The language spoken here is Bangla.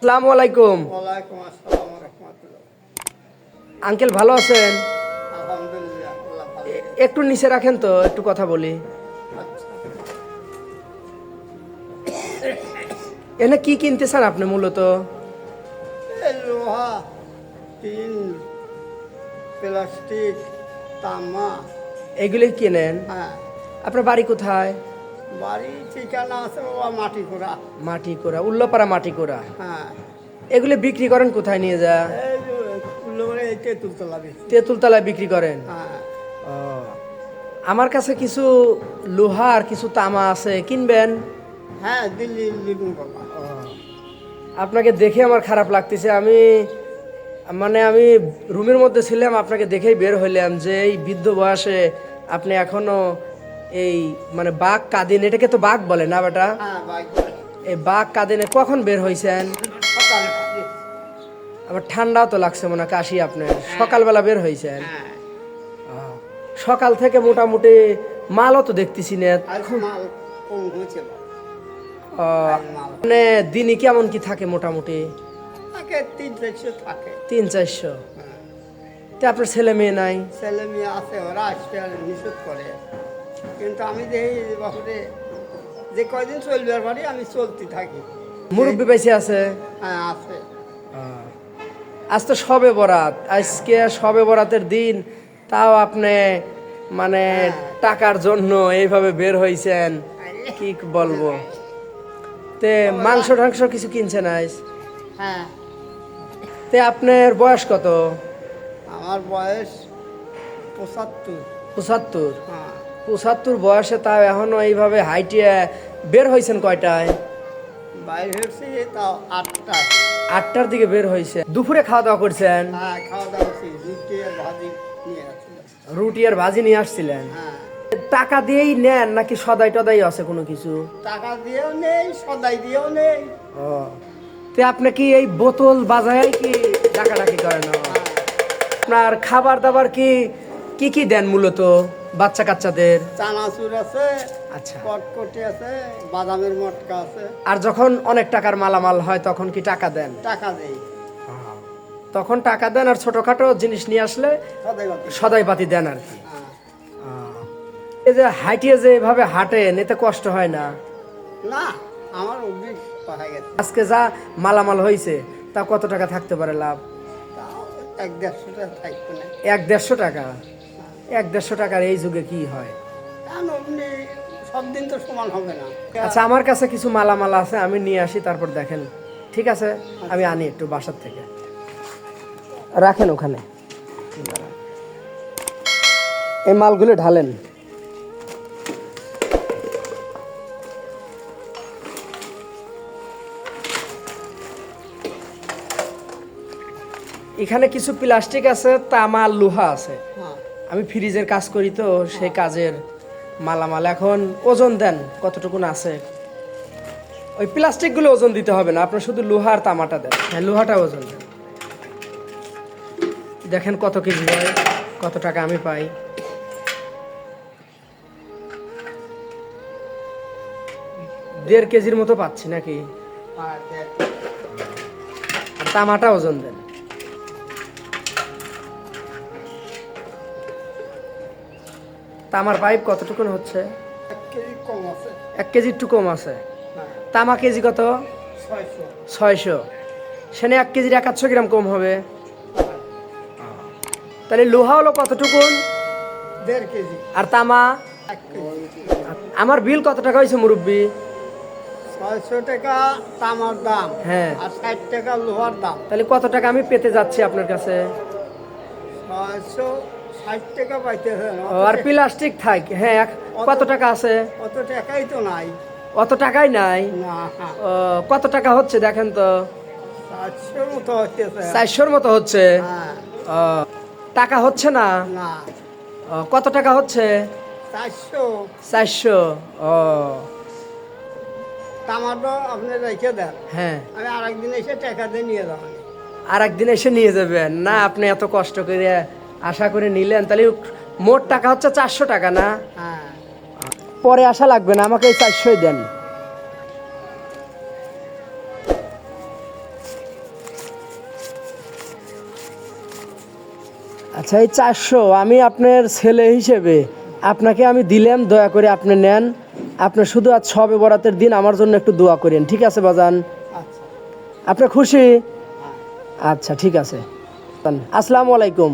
আসসালামু আলাইকুম। ওয়ালাইকুম আসসালাম রহমতুল্লাহ। আঙ্কেল ভালো আছেন? আলহামদুলিল্লাহ আল্লাহ ভালো একটু নিচে রাখেন তো একটু কথা বলি। আচ্ছা। এনে কি কিনতেছেন আপনি মূলত? লোহা টিন প্লাস্টিক তামা। এগুলি কিনেন? হ্যাঁ। আপনার বাড়ি কোথায়? বাড়ি ঠিকানা আছে বাবা মাটি করা মাটি কোরা উল্লপাড়া মাটি কোরা হ্যাঁ। এগুলি বিক্রি করেন কোথায় নিয়ে যা? তেঁতুলতলা বিক্রি। করেন? হ্যাঁ। আমার কাছে কিছু লোহা আর কিছু তামা আছে কিনবেন? হ্যাঁ দিল্লি আপনাকে দেখে আমার খারাপ লাগতেছে। আমি মানে আমি রুমের মধ্যে ছিলাম আপনাকে দেখেই বের হইলাম যে এই বৃদ্ধ বয়সে আপনি এখনও এই মানে বাঘ কাদিন এটাকে তো বাঘ বলে না বেটা? হ্যাঁ এই বাঘ কাদিনে কখন বের হয়েছেন আবার ঠান্ডাও তো লাগছে মনে হয় কাশি আপনার। সকালবেলা বের হইছেন? হ্যাঁ। সকাল থেকে মোটামুটি মালও তো দেখতেছি না। মানে দিনই কেমন কি থাকে মোটামুটি? তিন চারশো হ্যাঁ। তো আপনার ছেলে মেয়ে নাই? ছেলে মেয়ে আছে ওরা নিষেধ করে। কিন্তু আমি বাপুরে যে কয়দিন চলবে আর বাড়ি আমি চলতে থাকি। মুরব্বী বেঁচে আছে? হ্যাঁ আছে। আজ তো সবে বরাত। আজকে সবে বরাতের দিন তাও আপনি মানে টাকার জন্য এইভাবে বের হইছেন। কি বলব? তে মাংস টাংস কিছু কিনছেন আজ হ্যাঁ। তে আপনার বয়স কত? আমার বয়স পঁচাত্তর। পঁচাত্তর? হ্যাঁ। পঁচাত্তর বয়সে তাও এখনও এইভাবে হাইটিয়ে বের হয়েছেন কয়টায়? বাইরে হচ্ছে তাও আটটায়। আটটার দিকে বের হয়েছে দুপুরে খাওয়া দাওয়া করছেন? হ্যাঁ খাওয়া দাওয়া করছি। রুটি আর ভাজি নিয়ে আসছিলাম। রুটি আর ভাজি নিয়ে আসছিলেন? হ্যাঁ। টাকা দিয়েই নেন নাকি সদাই টদাই আছে কোনো কিছু? টাকা দিয়েও নেই সদাই দিয়েও নেই। ও। তে আপনি কি এই বোতল বাজায় কি ডাকাডাকি করেন? হ্যাঁ। আপনার খাবার দাবার কি কি কি দেন মূলত? বাচ্চা কাচ্চাদের চানাচুর আছে আচ্ছা। কটকটি আছে বাদামের মটকা আছে। আর যখন অনেক টাকার মালামাল হয় তখন কি টাকা দেন? টাকা দেই। তখন টাকা দেন আর ছোটখাটো জিনিস নিয়ে আসলে সদাই পাতি দেন আর কি। হ্যাঁ। এই যে হাইটিয়ে যে এভাবে হাঁটেন এতে কষ্ট হয় না? না আমার অভ্যেস গেছে। আজকে যা মালামাল হয়েছে তা কত টাকা থাকতে পারে লাভ? এক দেড়শো টাকা থাকবে না। এক দেড়শো টাকা? এক দেড়শো টাকার এই যুগে কি হয়? সব দিন তো সমান হবে না। আচ্ছা আমার কাছে কিছু মালামাল আছে আমি নিয়ে আসি তারপর দেখেন। ঠিক আছে? আমি আনি একটু বাসার থেকে। রাখেন ওখানে। এই মালগুলো ঢালেন। এখানে কিছু প্লাস্টিক আছে তামা লোহা আছে। হ্যাঁ। আমি ফ্রিজের কাজ করি তো, সেই কাজের মালামাল। এখন ওজন দেন, কতটুকুন আছে? ওই প্লাস্টিকগুলো ওজন দিতে হবে না, আপনার শুধু লোহার তামাটা দেন। হ্যাঁ লোহাটা ওজন দেন। দেখেন কত কেজি হয়, কত টাকা আমি পাই। দেড় কেজির মতো পাচ্ছি নাকি? তামাটা ওজন দেন। তামার পাইপ কতটুকুন হচ্ছে? এক কেজি কম আছে। এক কেজির টু কম আছে। তামা কেজি কত? ছয়শো। সেনে এক কেজির একাশশো গ্রাম কম হবে। তাহলে লোহা হলো কতটুকু দেড় কেজি। আর তামা? আমার বিল কত টাকা হয়েছে মুরব্বী? ছয়শো টাকা তামার দাম। হ্যাঁ। আর ষাট টাকা লোহার দাম। তাহলে কত টাকা আমি পেতে যাচ্ছি আপনার কাছে? ছয়শো ষাট টাকা পাইতেছে আর প্লাস্টিক থাক হ্যাঁ কত টাকা আছে? অত টাকাই তো নাই। অত টাকাই নাই? কত টাকা হচ্ছে দেখেন তো? চারশোর মতো হচ্ছে হ্যাঁ। টাকা হচ্ছে না? কত টাকা হচ্ছে? চারশো। চারশো ও। তামারটা আপনি রেখে দেন। হ্যাঁ। আমি আরেকদিন এসে টাকা দিয়ে নিয়ে যাবেন আর একদিন এসে নিয়ে যাবেন। না আপনি এত কষ্ট করে আশা করে নিলেন তাহলে মোট টাকা হচ্ছে চারশো টাকা না? পরে আসা লাগবে না আমাকে চারশোই দেন। আচ্ছা এই চারশো আমি আপনার ছেলে হিসেবে আপনাকে আমি দিলাম দয়া করে আপনি নেন। আপনি শুধু আজ সবে বরাতের দিন আমার জন্য একটু দোয়া করেন ঠিক আছে বাজান? আপনি খুশি? হ্যাঁ। আচ্ছা ঠিক আছে। আসসালামু আলাইকুম।